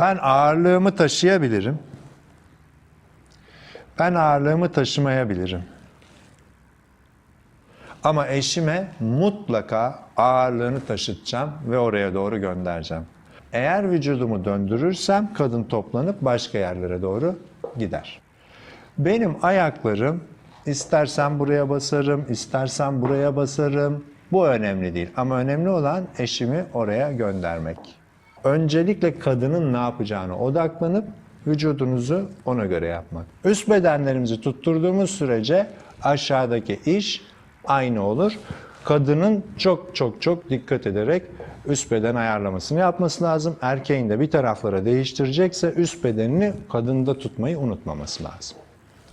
Ben ağırlığımı taşıyabilirim. Ben ağırlığımı taşımayabilirim. Ama eşime mutlaka ağırlığını taşıtacağım ve oraya doğru göndereceğim. Eğer vücudumu döndürürsem kadın toplanıp başka yerlere doğru gider. Benim ayaklarım istersen buraya basarım, istersen buraya basarım. Bu önemli değil ama önemli olan eşimi oraya göndermek. Öncelikle kadının ne yapacağını odaklanıp vücudunuzu ona göre yapmak. Üst bedenlerimizi tutturduğumuz sürece aşağıdaki iş aynı olur. Kadının çok çok çok dikkat ederek üst beden ayarlamasını yapması lazım. Erkeğin de bir taraflara değiştirecekse üst bedenini kadında tutmayı unutmaması lazım.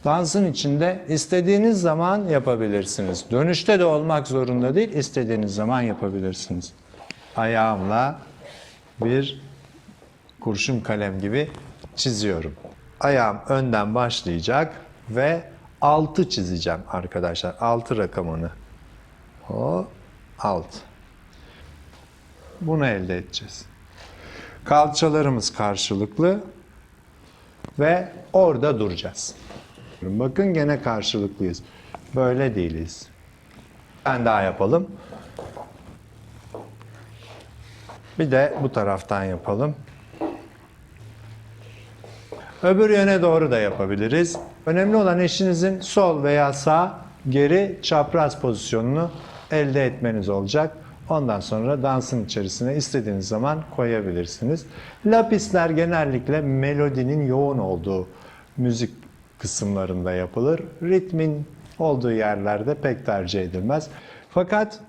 Dansın içinde istediğiniz zaman yapabilirsiniz. Dönüşte de olmak zorunda değil, istediğiniz zaman yapabilirsiniz. Ayağımla bir kurşun kalem gibi çiziyorum. Ayağım önden başlayacak ve 6 çizeceğim arkadaşlar. 6 rakamını. O 6. Bunu elde edeceğiz. Kalçalarımız karşılıklı ve orada duracağız. Bakın gene karşılıklıyız. Böyle değiliz. Ben daha yapalım. Bir de bu taraftan yapalım. Öbür yöne doğru da yapabiliriz. Önemli olan eşinizin sol veya sağ geri çapraz pozisyonunu elde etmeniz olacak. Ondan sonra dansın içerisine istediğiniz zaman koyabilirsiniz. Lapisler genellikle melodinin yoğun olduğu müzik kısımlarında yapılır. Ritmin olduğu yerlerde pek tercih edilmez. Fakat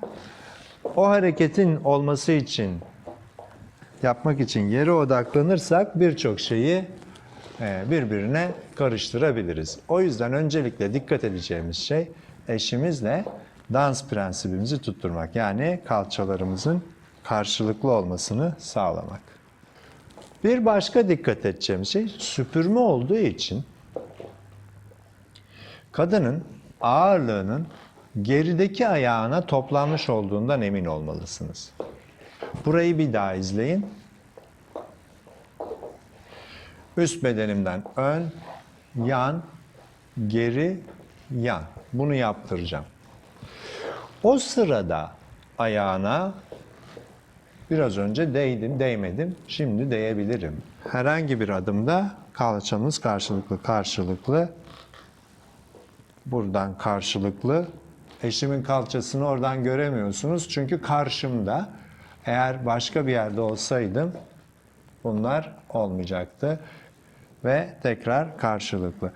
o hareketin olması için yapmak için yere odaklanırsak birçok şeyi e, birbirine karıştırabiliriz. O yüzden öncelikle dikkat edeceğimiz şey eşimizle dans prensibimizi tutturmak. Yani kalçalarımızın karşılıklı olmasını sağlamak. Bir başka dikkat edeceğimiz şey süpürme olduğu için kadının ağırlığının gerideki ayağına toplanmış olduğundan emin olmalısınız. Burayı bir daha izleyin. Üst bedenimden ön, yan, geri, yan. Bunu yaptıracağım. O sırada ayağına biraz önce değdim, değmedim. Şimdi değebilirim. Herhangi bir adımda kalçamız karşılıklı karşılıklı. Buradan karşılıklı. Eşimin kalçasını oradan göremiyorsunuz çünkü karşımda. Eğer başka bir yerde olsaydım bunlar olmayacaktı ve tekrar karşılıklı.